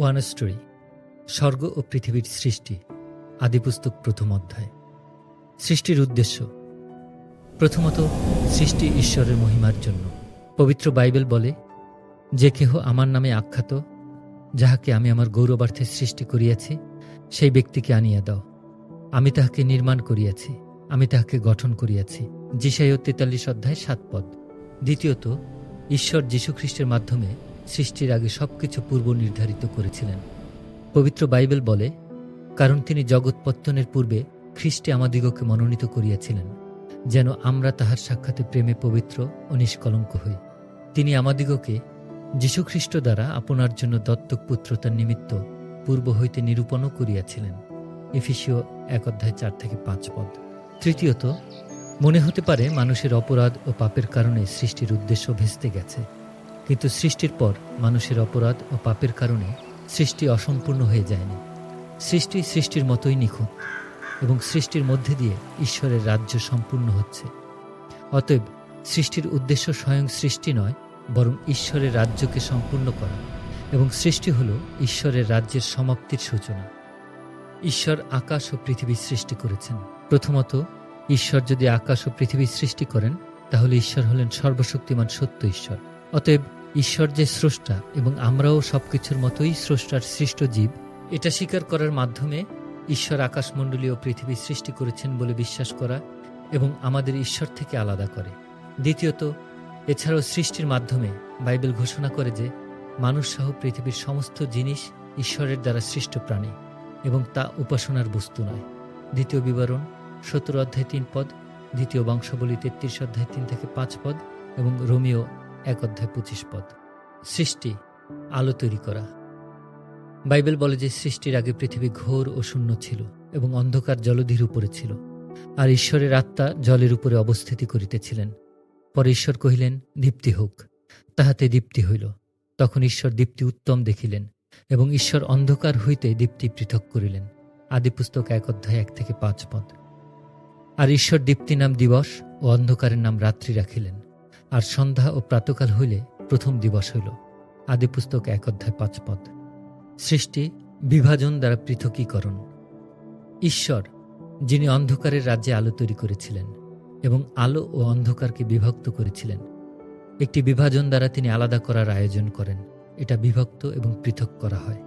One story স্বর্গ ও পৃথিবীর সৃষ্টি, আদিপুস্তক প্রথম অধ্যায়। সৃষ্টির উদ্দেশ্য। প্রথমত, সৃষ্টি ঈশ্বরের মহিমার জন্য। পবিত্র বাইবেল বলে, যে কেহ আমার নামে আখ্যাত, যাহাকে আমি আমার গৌরবার্থে সৃষ্টি করিয়াছি, সেই ব্যক্তিকে আনিয়া দাও। আমি তাহাকে নির্মাণ করিয়াছি, আমি তাহাকে গঠন করিয়াছি। যিশাই তেতাল্লিশ অধ্যায় সাত পদ। দ্বিতীয়ত, ঈশ্বর যীশুখ্রিস্টের মাধ্যমে সৃষ্টির আগে সবকিছু পূর্ব নির্ধারিত করেছিলেন। পবিত্র বাইবেল বলে, কারণ তিনি জগৎপত্তনের পূর্বে খ্রিস্টে আমাদিগকে মনোনীত করিয়াছিলেন, যেন আমরা তাহার সাক্ষাতে প্রেমে পবিত্র ও নিষ্কলঙ্ক হই। তিনি আমাদিগকে যীশুখ্রিস্ট দ্বারা আপনার জন্য দত্তক পুত্রতার নিমিত্ত পূর্ব হইতে নিরূপণও করিয়াছিলেন। এফিসিও এক অধ্যায় চার থেকে পাঁচ পদ। তৃতীয়ত, মনে হতে পারে মানুষের অপরাধ ও পাপের কারণে সৃষ্টির উদ্দেশ্য ভেস্তে গেছে। কিন্তু সৃষ্টির পর মানুষের অপরাধ ও পাপের কারণে সৃষ্টি অসম্পূর্ণ হয়ে যায়নি। সৃষ্টি সৃষ্টির মতোই নিখুঁত এবং সৃষ্টির মধ্যে দিয়ে ঈশ্বরের রাজ্য সম্পূর্ণ হচ্ছে। অতএব সৃষ্টির উদ্দেশ্য স্বয়ং সৃষ্টি নয়, বরং ঈশ্বরের রাজ্যকে সম্পূর্ণ করা এবং সৃষ্টি হল ঈশ্বরের রাজ্যের সমাপ্তির সূচনা। ঈশ্বর আকাশ ও পৃথিবী সৃষ্টি করেছেন। প্রথমত, ঈশ্বর যদি আকাশ ও পৃথিবী সৃষ্টি করেন, তাহলে ঈশ্বর হলেন সর্বশক্তিমান সত্য ঈশ্বর। অতএব ঈশ্বর যে স্রষ্টা এবং আমরাও সবকিছুর মতোই স্রষ্টার সৃষ্ট জীব, এটা স্বীকার করার মাধ্যমে ঈশ্বর আকাশমণ্ডলী ও পৃথিবী সৃষ্টি করেছেন বলে বিশ্বাস করা এবং আমাদের ঈশ্বর থেকে আলাদা করে। দ্বিতীয়ত, এছাড়াও সৃষ্টির মাধ্যমে বাইবেল ঘোষণা করে যে মানুষ সহ পৃথিবীর সমস্ত জিনিস ঈশ্বরের দ্বারা সৃষ্ট প্রাণী এবং তা উপাসনার বস্তু নয়। দ্বিতীয় বিবরণ সত্তর অধ্যায় তিন পদ, দ্বিতীয় বংশবলী তেত্রিশ অধ্যায় তিন থেকে পাঁচ পদ এবং রোমিও এক অধ্যায় পঁচিশ পদ। সৃষ্টি, আলো তৈরি করা। বাইবেল বলে যে সৃষ্টির আগে পৃথিবী ঘোর ও শূন্য ছিল এবং অন্ধকার জলধির উপরে ছিল, আর ঈশ্বরের আত্মা জলের উপরে অবস্থিতি করিতেছিলেন। পরে ঈশ্বর কহিলেন, দীপ্তি হোক। তাহাতে দীপ্তি হইল। তখন ঈশ্বর দীপ্তি উত্তম দেখিলেন এবং ঈশ্বর অন্ধকার হইতে দীপ্তি পৃথক করিলেন। আদি পুস্তক এক অধ্যায় এক থেকে পাঁচ পদ। আর ঈশ্বর দীপ্তি নাম দিবস ও অন্ধকারের নাম রাত্রি রাখিলেন। আর সন্ধ্যা ও প্রাতকাল হইলে প্রথম দিবস হইল। আদি পুস্তক এক অধ্যায় পাঁচ পদ। সৃষ্টি বিভাজন দ্বারা পৃথকীকরণ। ঈশ্বর, যিনি অন্ধকারের রাজ্যে আলো তৈরি করেছিলেন এবং আলো ও অন্ধকারকে বিভক্ত করেছিলেন, একটি বিভাজন দ্বারা তিনি আলাদা করার আয়োজন করেন। এটা বিভক্ত এবং পৃথক করা হয়।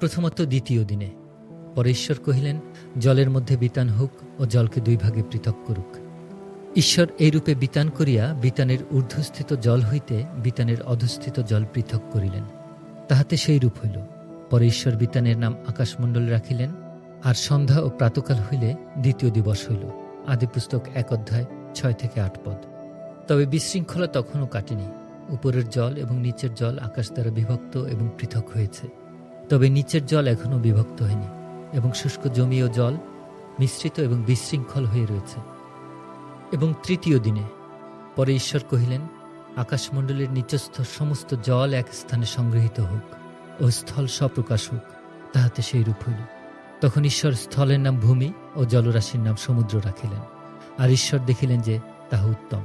প্রথমত দ্বিতীয় দিনে। পরে ঈশ্বর কহিলেন, জলের মধ্যে বিতান হোক ও জলকে দুই ভাগে পৃথক করুক। ঈশ্বর এই রূপে বিতান করিয়া বিতানের ঊর্ধ্বস্থিত জল হইতে বিতানের অধস্থিত জল পৃথক করিলেন। তাহাতে সেই রূপ হইল, পরে ঈশ্বর বিতানের নাম আকাশমণ্ডল রাখিলেন, আর সন্ধ্যা ও প্রাতকাল হইলে দ্বিতীয় দিবস হইল আদিপুস্তক এক অধ্যায় ছয় থেকে আট পদ। তবে বিশৃঙ্খলা তখনও কাটেনি, উপরের জল এবং নিচের জল আকাশ দ্বারা বিভক্ত এবং পৃথক হয়েছে। তবে নিচের জল এখনও বিভক্ত হয়নি, এবং শুষ্ক জমি ও জল মিশ্রিত এবং বিশৃঙ্খল হয়ে রয়েছে। এবং তৃতীয় দিনে পরে ঈশ্বর কহিলেন, আকাশমণ্ডলের নিচস্থ সমস্ত জল এক স্থানে সংগৃহীত হোক ও স্থল স্বপ্রকাশ হোক, তাহাতে সেই রূপ হইল। তখন ঈশ্বর স্থলের নাম ভূমি ও জলরাশির নাম সমুদ্র রাখিলেন, আর ঈশ্বর দেখিলেন যে তাহা উত্তম।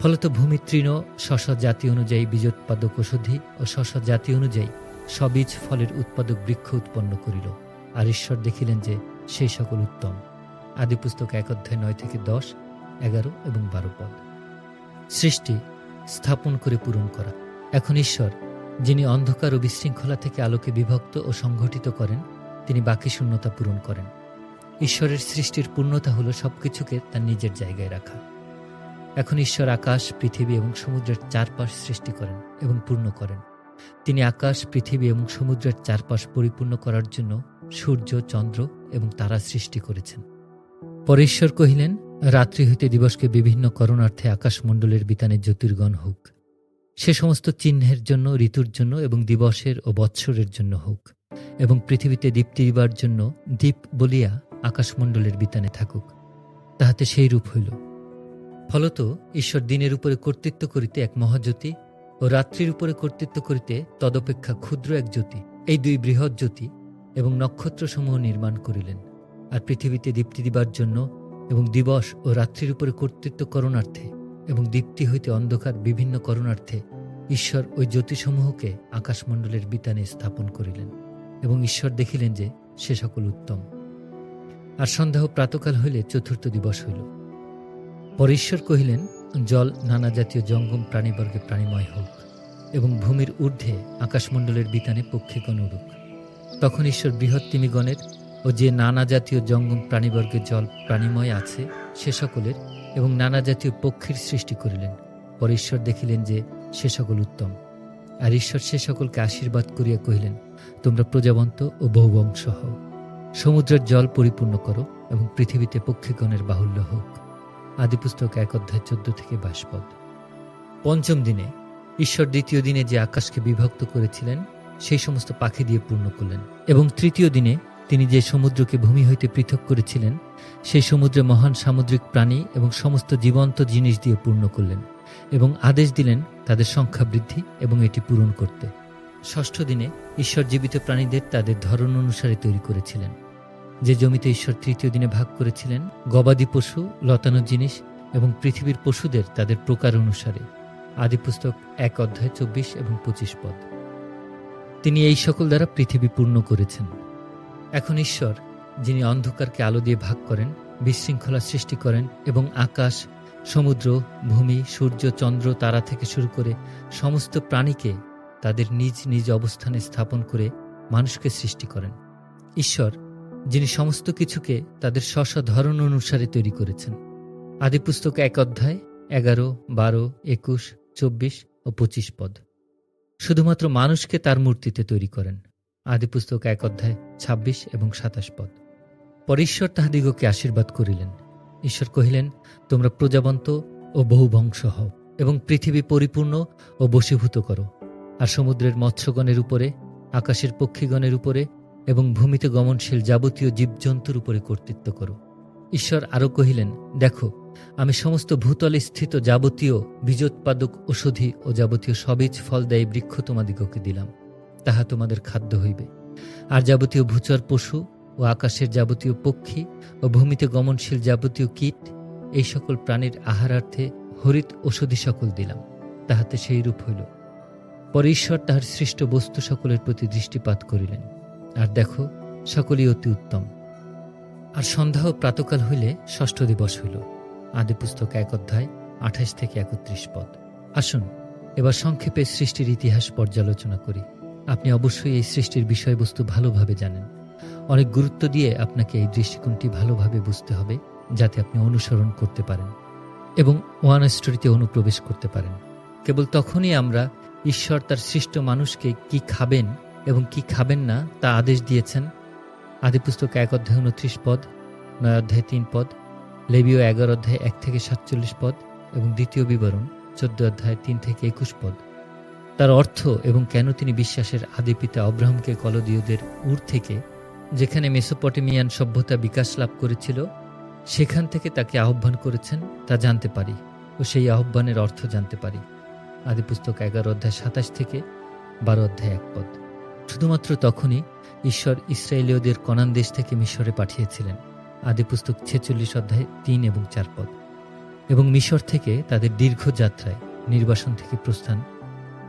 ফলত ভূমি তৃণ শশ জাতি অনুযায়ী বীজোৎপাদক ঔষধি ও শশ জাতি অনুযায়ী সবীজ ফলের উৎপাদক বৃক্ষ উৎপন্ন করিল, আর ঈশ্বর দেখিলেন যে সেই সকল উত্তম। আদি পুস্তক এক অধ্যায় নয় থেকে দশ এগারো এবং বারো পদ। সৃষ্টি স্থাপন করে পূরণ করা। এখন ঈশ্বর, যিনি অন্ধকার ও বিশৃঙ্খলা থেকে আলোকে বিভক্ত ও সংঘটিত করেন, তিনি বাকি শূন্যতা পূরণ করেন। ঈশ্বরের সৃষ্টির পূর্ণতা হল সবকিছুকে তার নিজের জায়গায় রাখা। এখন ঈশ্বর আকাশ, পৃথিবী এবং সমুদ্রের চারপাশ সৃষ্টি করেন এবং পূর্ণ করেন। তিনি আকাশ, পৃথিবী এবং সমুদ্রের চারপাশ পরিপূর্ণ করার জন্য সূর্য, চন্দ্র এবং তারা সৃষ্টি করেছেন। পরে ঈশ্বর কহিলেন রাত্রি হইতে দিবসকে বিভিন্ন করণার্থে আকাশমণ্ডলের বিতানে জ্যোতির্গণ হোক। সে সমস্ত চিহ্নের জন্য, ঋতুর জন্য এবং দিবসের ও বৎসরের জন্য হোক এবং পৃথিবীতে দীপ্তি দিবার জন্য দ্বীপ বলিয়া আকাশমণ্ডলের বিতানে থাকুক। তাহাতে সেই রূপ হইল। ফলত ঈশ্বর দিনের উপরে কর্তৃত্ব করিতে এক মহাজ্যোতি ও রাত্রির উপরে কর্তৃত্ব করিতে তদপেক্ষা ক্ষুদ্র এক জ্যোতি, এই দুই বৃহৎ জ্যোতি এবং নক্ষত্রসমূহ নির্মাণ করিলেন। আর পৃথিবীতে দীপ্তি দিবার জন্য এবং দিবস ও রাত্রির উপরে কর্তৃত্ব করণার্থে এবং দীপ্তি হইতে অন্ধকার বিভিন্ন করণার্থে ঈশ্বর ওই জ্যোতিসমূহকে আকাশমণ্ডলের বিতানে স্থাপন করিলেন এবং ঈশ্বর দেখিলেন যে সে সকল উত্তম। আর সন্দেহ প্রাতকাল হইলে চতুর্থ দিবস হইল। পরে ঈশ্বর কহিলেন, জল নানা জাতীয় জঙ্গম প্রাণীবর্গে প্রাণীময় হোক এবং ভূমির ঊর্ধ্বে আকাশমণ্ডলের বিতানে পক্ষীগণ উড়ুক। তখন ঈশ্বর বৃহৎ তিমিগণের ও যে নানা জাতীয় জঙ্গম প্রাণীবর্গে জল প্রাণীময় আছে, সে সকলের এবং নানা জাতীয় পক্ষীর সৃষ্টি করিলেন। পরে ঈশ্বর দেখিলেন যে সে সকল উত্তম। আর ঈশ্বর সে সকলকে আশীর্বাদ করিয়া কহিলেন, তোমরা প্রজাবন্ত ও বহুবংশ হও। সমুদ্রের জল পরিপূর্ণ করো এবং পৃথিবীতে পক্ষীগণের বাহুল্য হোক। আদিপুস্তক এক অধ্যায় চোদ্দ থেকে বাইশ পদ পঞ্চম দিনে ঈশ্বর দ্বিতীয় দিনে যে আকাশকে বিভক্ত করেছিলেন, সেই সমস্ত পাখি দিয়ে পূর্ণ করলেন এবং তৃতীয় দিনে তিনি যে সমুদ্রকে ভূমি হইতে পৃথক করেছিলেন, সেই সমুদ্রে মহান সামুদ্রিক প্রাণী এবং সমস্ত জীবন্ত জিনিস দিয়ে পূর্ণ করলেন এবং আদেশ দিলেন তাদের সংখ্যা বৃদ্ধি এবং এটি পূরণ করতে। ষষ্ঠ দিনে ঈশ্বর জীবিত প্রাণীদের তাদের ধরন অনুসারে তৈরি করেছিলেন। যে জমিতে ঈশ্বর তৃতীয় দিনে ভাগ করেছিলেন, গবাদি পশু, লতানো জিনিস এবং পৃথিবীর পশুদের তাদের প্রকার অনুসারে। আদিপুস্তক এক অধ্যায় চব্বিশ এবং পঁচিশ পদ। তিনি এই সকল দ্বারা পৃথিবী পূর্ণ করেছেন। এখন ঈশ্বর, যিনি অন্ধকারকে আলো দিয়ে ভাগ করেন, বিশৃঙ্খলা সৃষ্টি করেন এবং আকাশ, সমুদ্র, ভূমি, সূর্য, চন্দ্র, তারা থেকে শুরু করে সমস্ত প্রাণীকে তাদের নিজ নিজ অবস্থানে স্থাপন করে মানুষকে সৃষ্টি করেন। ঈশ্বর, যিনি সমস্ত কিছুকে তাদের স্ব স্ব ধরন অনুসারে তৈরি করেছেন। আদিপুস্তক এক অধ্যায়, এগারো, বারো, একুশ, চব্বিশ ও পঁচিশ পদ। শুধুমাত্র মানুষকে তার মূর্তিতে তৈরি করেন। আদিপুস্তক এক অধ্যায় ২৬ এবং সাতাশ পদ। পরে ঈশ্বর তাহাদিগকে আশীর্বাদ করিলেন। ঈশ্বর কহিলেন, তোমরা প্রজাবন্ত ও বহু বংশ হও এবং পৃথিবী পরিপূর্ণ ও বশীভূত করো। আর সমুদ্রের মৎস্যগণের উপরে, আকাশের পক্ষীগণের উপরে এবং ভূমিতে গমনশীল যাবতীয় জীবজন্তুর উপরে কর্তৃত্ব করো। ঈশ্বর আরও কহিলেন, দেখো, আমি সমস্ত ভূতলে স্থিত যাবতীয় বীজোৎপাদক ঔষধি ও যাবতীয় সবীজ ফলদায়ী বৃক্ষ তোমাদিগকে দিলাম। তাহা তোমাদের খাদ্য হইবে। আর যাবতীয় ভূচর পশু ও আকাশের যাবতীয় পক্ষী ও ভূমিতে গমনশীল যাবতীয় কীট, এই সকল প্রাণীর আহারার্থে হরিত ঔষধি সকল দিলাম। তাহাতে সেই রূপ হইল। পরে ঈশ্বর তাহার সৃষ্ট বস্তু সকলের প্রতি দৃষ্টিপাত করিলেন। আর দেখো, সকলই অতি উত্তম। আর সন্ধ্যা ও প্রাতকাল হইলে ষষ্ঠ দিবস হইল। আদি পুস্তক এক অধ্যায়, আঠাশ থেকে একত্রিশ পদ। আসুন, এবার সংক্ষেপে সৃষ্টির ইতিহাস পর্যালোচনা করি। আপনি অবশ্যই এই সৃষ্টির বিষয়বস্তু ভালোভাবে জানেন। অনেক গুরুত্ব দিয়ে আপনাকে এই দৃষ্টিকোণটি ভালোভাবে বুঝতে হবে, যাতে আপনি অনুসরণ করতে পারেন এবং ওয়ান স্টোরিতে অনুপ্রবেশ করতে পারেন। কেবল তখনই আমরা ঈশ্বর তার সৃষ্ট মানুষকে কি খাবেন এবং কি খাবেন না তা আদেশ দিয়েছেন। আদিপুস্তক এক অধ্যায় উনত্রিশ পদ, নয় অধ্যায় তিন পদ, লেবীয় এগারো অধ্যায় এক থেকে সাতচল্লিশ পদ এবং দ্বিতীয় বিবরণ চোদ্দ অধ্যায় তিন থেকে একুশ পদ। তার অর্থ এবং কেন তিনি বিশ্বাসের আদি পিতা অব্রাহামকে কলদীয়দের উর থেকে, যেখানে মেসোপটেমিয়ান সভ্যতা বিকাশ লাভ করেছিল, সেখান থেকে তাকে আহ্বান করেছেন তা জানতে পারি ও সেই আহ্বানের অর্থ জানতে পারি। আদি পুস্তক এগারো অধ্যায় সাতাশ থেকে বারো অধ্যায় এক পদ। শুধুমাত্র তখনই ঈশ্বর ইসরায়েলীয়দের কনান দেশ থেকে মিশরে পাঠিয়েছিলেন। আদি পুস্তক ছেচল্লিশ অধ্যায় তিন এবং চার পদ। এবং মিশর থেকে তাদের দীর্ঘ যাত্রায় নির্বাসন থেকে প্রস্থান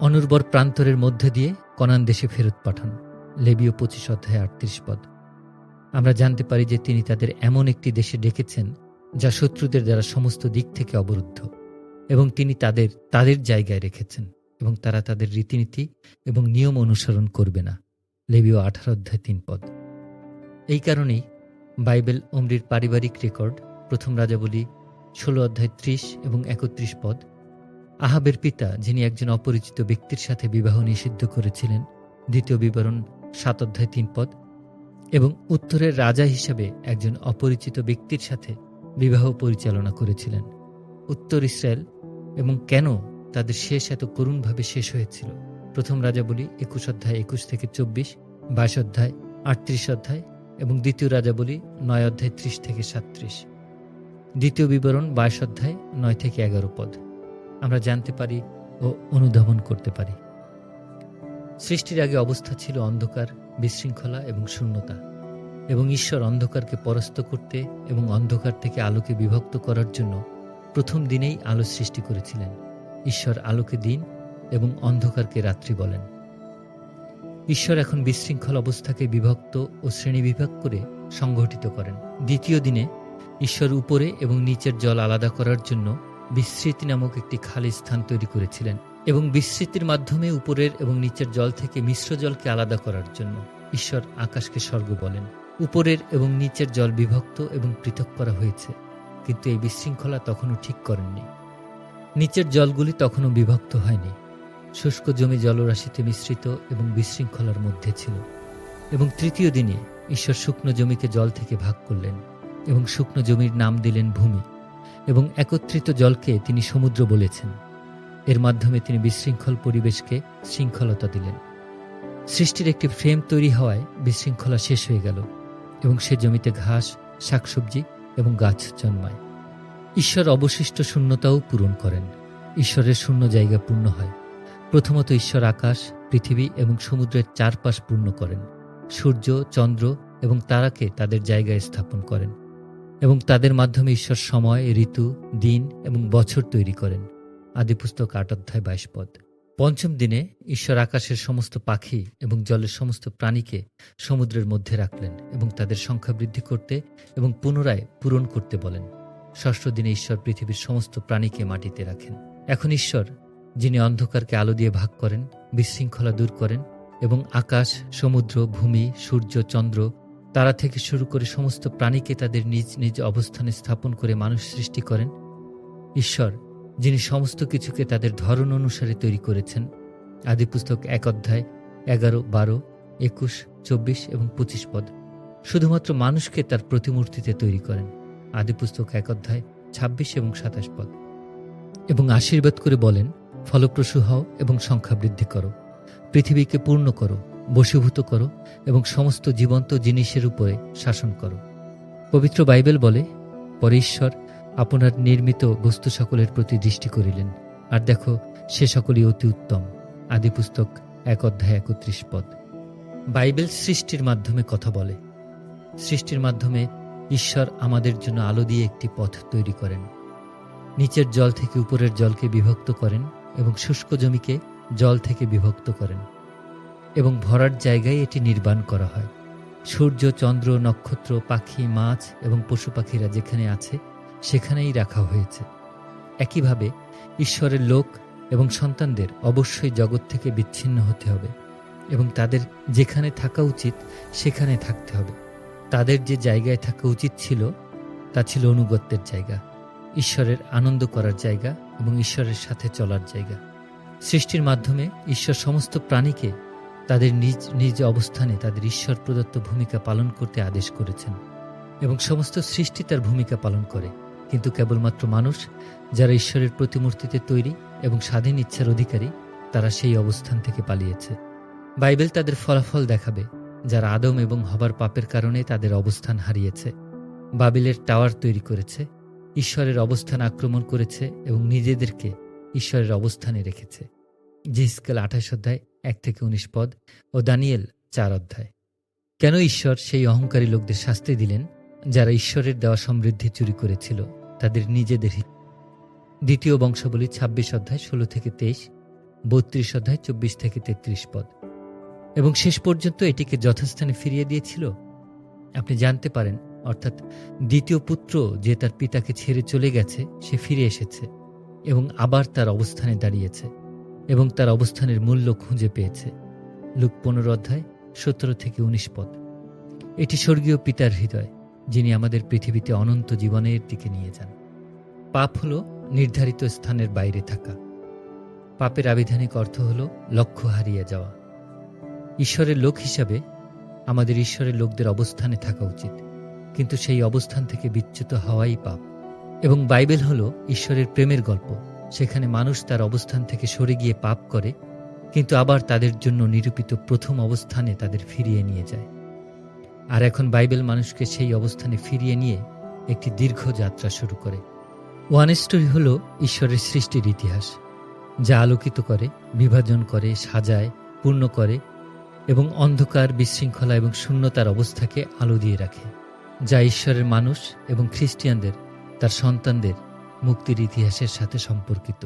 অনুর্বর প্রান্তরের মধ্যে দিয়ে কনান দেশে ফেরত পাঠান। লেবীয় পঁচিশ অধ্যায় আটত্রিশ পদ। আমরা জানতে পারি যে তিনি তাদের এমন একটি দেশে ডেকেছেন যা শত্রুদের দ্বারা সমস্ত দিক থেকে অবরুদ্ধ এবং তিনি তাদের তাদের জায়গায় রেখেছেন এবং তারা তাদের রীতিনীতি এবং নিয়ম অনুসরণ করবে না। লেবীয় আঠারো অধ্যায় তিন পদ। এই কারণেই বাইবেল অমরির পারিবারিক রেকর্ড প্রথম রাজাবলী ষোলো অধ্যায় ত্রিশ এবং একত্রিশ পদ আহাবের পিতা, যিনি একজন অপরিচিত ব্যক্তির সাথে বিবাহ নিষিদ্ধ করেছিলেন, দ্বিতীয় বিবরণ, সাত অধ্যায়, তিন পদ, এবং উত্তরের রাজা হিসাবে একজন অপরিচিত ব্যক্তির সাথে বিবাহ পরিচালনা করেছিলেন। উত্তর ইসরায়েল, এবং কেন তাদের শেষ এত করুণভাবে শেষ হয়েছিল? প্রথম রাজা বলি একুশ অধ্যায়, একুশ থেকে চব্বিশ, বাইশ অধ্যায়, আটত্রিশ অধ্যায়, এবং দ্বিতীয় রাজা বলি নয় অধ্যায়, ত্রিশ থেকে সাতত্রিশ। দ্বিতীয় বিবরণ, বাইশ অধ্যায়, নয় থেকে এগারো পদ। আমরা জানতে পারি ও অনুধাবন করতে পারি। সৃষ্টির আগে অবস্থা ছিল অন্ধকার, বিশৃঙ্খলা এবং শূন্যতা এবং ঈশ্বর অন্ধকারকে পরাস্ত করতে এবং অন্ধকার থেকে আলোকে বিভক্ত করার জন্য প্রথম দিনেই আলো সৃষ্টি করেছিলেন। ঈশ্বর আলোকে দিন এবং অন্ধকারকে রাত্রি বলেন। ঈশ্বর এখন বিশৃঙ্খল অবস্থাকে বিভক্ত ও শ্রেণীবিভাগ করে সংগঠিত করেন। দ্বিতীয় দিনে ঈশ্বর উপরে এবং নিচের জল আলাদা করার জন্য বিস্মৃতি নামক একটি খালি স্থান তৈরি করেছিলেন এবং বিস্মৃতির মাধ্যমে উপরের এবং নিচের জল থেকে মিশ্র জলকে আলাদা করার জন্য ঈশ্বর আকাশকে স্বর্গ বলেন। উপরের এবং নিচের জল বিভক্ত এবং পৃথক করা হয়েছে, কিন্তু এই বিশৃঙ্খলা তখনও ঠিক করেননি। নিচের জলগুলি তখনও বিভক্ত হয়নি। শুষ্ক জমি জলরাশিতে মিশ্রিত এবং বিশৃঙ্খলার মধ্যে ছিল। এবং তৃতীয় দিনে ঈশ্বর শুকনো জমিকে জল থেকে ভাগ করলেন এবং শুকনো জমির নাম দিলেন ভূমি। এবং একত্রিত জলকে তিনি সমুদ্র বলেছেন। এর মাধ্যমে তিনি বিশৃঙ্খল পরিবেশকে শৃঙ্খলতা দিলেন। সৃষ্টির একটি ফ্রেম তৈরি হওয়ায় বিশৃঙ্খলা শেষ হয়ে গেল এবং সে জমিতে ঘাস, শাকসবজি এবং গাছ জন্মায়। ঈশ্বর অবশিষ্ট শূন্যতাও পূরণ করেন। ঈশ্বরের শূন্য জায়গা পূর্ণ হয়। প্রথমত ঈশ্বর আকাশ, পৃথিবী এবং সমুদ্রের চারপাশ পূর্ণ করেন। সূর্য, চন্দ্র এবং তারাকে তাদের জায়গায় স্থাপন করেন। এবং তাদের মাধ্যমে ঈশ্বর সময়, ঋতু, দিন এবং বছর তৈরি করেন। আদিপুস্তক আট অধ্যায় বাইশ পদ। পঞ্চম দিনে ঈশ্বর আকাশের সমস্ত পাখি এবং জলের সমস্ত প্রাণীকে সমুদ্রের মধ্যে রাখলেন এবং তাদের সংখ্যা বৃদ্ধি করতে এবং পুনরায় পূরণ করতে বলেন। ষষ্ঠ দিনে ঈশ্বর পৃথিবীর সমস্ত প্রাণীকে মাটিতে রাখেন। এখন ঈশ্বর, যিনি অন্ধকারকে আলো দিয়ে ভাগ করেন, বিশৃঙ্খলা দূর করেন এবং আকাশ, সমুদ্র, ভূমি, সূর্য, চন্দ্র তারা থেকে শুরু করে সমস্ত প্রাণীকে তাদের নিজ নিজ অবস্থানে স্থাপন করে মানুষ সৃষ্টি করেন। ঈশ্বর, যিনি সমস্ত কিছুকে তাদের ধরন অনুসারে তৈরি করেছেন। আদিপুস্তক এক অধ্যায়, এগারো, বারো, একুশ, চব্বিশ এবং পঁচিশ পদ। শুধুমাত্র মানুষকে তার প্রতিমূর্তিতে তৈরি করেন। আদিপুস্তক এক অধ্যায়, ছাব্বিশ এবং সাতাশ পদ। এবং আশীর্বাদ করে বলেন, ফলপ্রসূ হও এবং সংখ্যা বৃদ্ধি করো। পৃথিবীকে পূর্ণ করো। বশীভূত করো এবং সমস্ত জীবন্ত জিনিসের উপরে শাসন করো। পবিত্র বাইবেল বলে, পরে ঈশ্বর আপনার নির্মিত বস্তু সকলের প্রতি দৃষ্টি করিলেন। আর দেখো, সে সকলই অতি উত্তম। আদিপুস্তক এক অধ্যায় একত্রিশ পদ। বাইবেল সৃষ্টির মাধ্যমে কথা বলে। সৃষ্টির মাধ্যমে ঈশ্বর আমাদের জন্য আলো দিয়ে একটি পথ তৈরি করেন। নিচের জল থেকে উপরের জলকে বিভক্ত করেন এবং শুষ্ক জমিকে জল থেকে বিভক্ত করেন। এবং ভরার জায়গায় এটি নির্মাণ করা হয়। সূর্য, চন্দ্র, নক্ষত্র, পাখি, মাছ এবং পশু পাখিরা যেখানে আছে, সেখানেই রাখা হয়েছে। একইভাবে ঈশ্বরের লোক এবং সন্তানদের অবশ্যই জগৎ থেকে বিচ্ছিন্ন হতে হবে এবং তাদের যেখানে থাকা উচিত, সেখানে থাকতে হবে। তাদের যে জায়গায় থাকা উচিত ছিল, তা ছিল অনুগত্যের জায়গা, ঈশ্বরের আনন্দ করার জায়গা এবং ঈশ্বরের সাথে চলার জায়গা। সৃষ্টির মাধ্যমে ঈশ্বর সমস্ত প্রাণীকে তাদের নিজ নিজ অবস্থানে তাদের ঈশ্বর প্রদত্ত ভূমিকা পালন করতে আদেশ করেছেন এবং সমস্ত সৃষ্টি তার ভূমিকা পালন করে। কিন্তু কেবলমাত্র মানুষ যারা ঈশ্বরের প্রতিমূর্তিতে তৈরি এবং স্বাধীন ইচ্ছার অধিকারী, তারা সেই অবস্থান থেকে পালিয়েছে। বাইবেল তাদের ফলাফল দেখাবে, যারা আদম এবং হবার পাপের কারণে তাদের অবস্থান হারিয়েছে। বাবিলের টাওয়ার তৈরি করেছে, ঈশ্বরের অবস্থান আক্রমণ করেছে এবং নিজেদেরকে ঈশ্বরের অবস্থানে রেখেছে। জিসকেল আঠাশ অধ্যায় এক থেকে উনিশ পদ ও দানিয়েল চার অধ্যায়। কেন ঈশ্বর সেই অহংকারী লোকদের শাস্তি দিলেন, যারা ঈশ্বরের দেওয়া সমৃদ্ধি চুরি করেছিল, তাদের নিজেদের দ্বিতীয় বংশাবলী ২৬ অধ্যায় ষোলো থেকে তেইশ, বত্রিশ অধ্যায় চব্বিশ থেকে তেত্রিশ পদ। এবং শেষ পর্যন্ত এটিকে যথাস্থানে ফিরিয়ে দিয়েছিল? আপনি জানতে পারেন, অর্থাৎ দ্বিতীয় পুত্র যে তার পিতাকে ছেড়ে চলে গেছে, সে ফিরে এসেছে এবং আবার তার অবস্থানে দাঁড়িয়েছে। এবং তার অবস্থানের মূল্য খুঁজে পেয়েছে। লুক পনেরো অধ্যায়, সতেরো থেকে উনিশ পদ। এটি স্বর্গীয় পিতার হৃদয়, যিনি আমাদের পৃথিবীতে অনন্ত জীবনের দিকে নিয়ে যান। পাপ হল নির্ধারিত স্থানের বাইরে থাকা। পাপের আবিধানিক অর্থ হল লক্ষ্য হারিয়ে যাওয়া। ঈশ্বরের লোক হিসাবে আমাদের ঈশ্বরের লোকদের অবস্থানে থাকা উচিত। কিন্তু সেই অবস্থান থেকে বিচ্যুত হওয়াই পাপ। এবং বাইবেল হল ঈশ্বরের প্রেমের গল্প। সেখানে মানুষ তার অবস্থান থেকে সরে গিয়ে পাপ করে, কিন্তু আবার তাদের জন্য নিরূপিত প্রথম অবস্থানে তাদের ফিরিয়ে নিয়ে যায়। আর এখন বাইবেল মানুষকে সেই অবস্থানে ফিরিয়ে নিয়ে একটি দীর্ঘ যাত্রা শুরু করে। ওয়ান স্টোরি হল ঈশ্বরের সৃষ্টির ইতিহাস, যা আলোকিত করে, বিভাজন করে, সাজায়, পূর্ণ করে এবং অন্ধকার, বিশৃঙ্খলা এবং শূন্যতার অবস্থাকে আলো দিয়ে রাখে, যা ঈশ্বরের মানুষ এবং খ্রিস্টিয়ানদের, তার সন্তানদের মুক্তির ইতিহাসের সাথে সম্পর্কিত।